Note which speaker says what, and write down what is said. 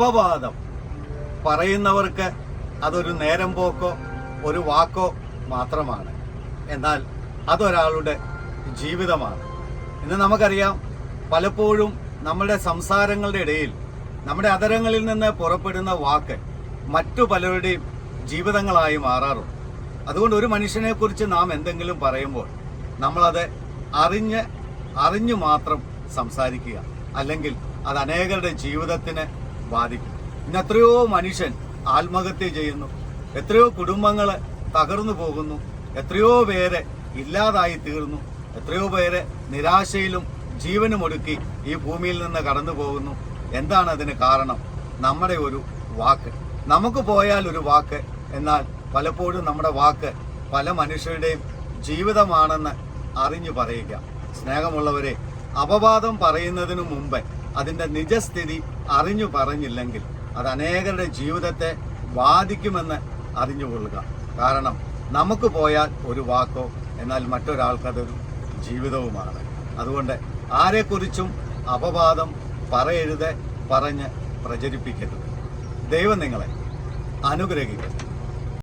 Speaker 1: അപവാദം പറയുന്നവർക്ക് അതൊരു നേരം പോക്കോ ഒരു വാക്കോ മാത്രമാണ്. എന്നാൽ അതൊരാളുടെ ജീവിതമാണ്. ഇന്ന് നമുക്കറിയാം പലപ്പോഴും നമ്മുടെ സംസാരങ്ങളുടെ ഇടയിൽ നമ്മുടെ അതരങ്ങളിൽ നിന്ന് പുറപ്പെടുന്ന വാക്ക് മറ്റു പലരുടെയും ജീവിതങ്ങളായി മാറാറുണ്ട്. അതുകൊണ്ട് ഒരു മനുഷ്യനെക്കുറിച്ച് നാം എന്തെങ്കിലും പറയുമ്പോൾ നമ്മളത് അറിഞ്ഞ് അറിഞ്ഞു മാത്രം സംസാരിക്കുക. അല്ലെങ്കിൽ അത് അനേകരുടെ ജീവിതത്തിന് ബാധിക്കും. ഇന്ന് എത്രയോ മനുഷ്യൻ ആത്മഹത്യ ചെയ്യുന്നു. എത്രയോ കുടുംബങ്ങൾ തകർന്നു പോകുന്നു. എത്രയോ പേരെ ഇല്ലാതായി തീർന്നു. എത്രയോ പേരെ നിരാശയിലും ജീവനും ഒടുക്കി ഈ ഭൂമിയിൽ നിന്ന് കടന്നു പോകുന്നു. എന്താണ് അതിന് കാരണം? നമ്മുടെ ഒരു വാക്ക്. നമുക്ക് പോയാൽ ഒരു വാക്ക്. എന്നാൽ പലപ്പോഴും നമ്മുടെ വാക്ക് പല മനുഷ്യരുടെയും ജീവിതമാണെന്ന് അറിഞ്ഞു പറയുക. സ്നേഹമുള്ളവരെ അപവാദം പറയുന്നതിനു മുമ്പ് അതിന്റെ നിജസ്ഥിതി അറിഞ്ഞു പറഞ്ഞില്ലെങ്കിൽ അത് അനേകരുടെ ജീവിതത്തെ ബാധിക്കുമെന്ന് അറിഞ്ഞുകൊള്ളുക. കാരണം നമുക്ക് പോയാൽ ഒരു വാക്കോ എന്നാൽ മറ്റൊരാൾക്കതൊരു ജീവിതവുമാണ്. അതുകൊണ്ട് ആരെക്കുറിച്ചും അപവാദം പറയരുത് പറഞ്ഞ് പ്രചരിപ്പിക്കരുത്. ദൈവം നിങ്ങളെ അനുഗ്രഹിക്കട്ടെ.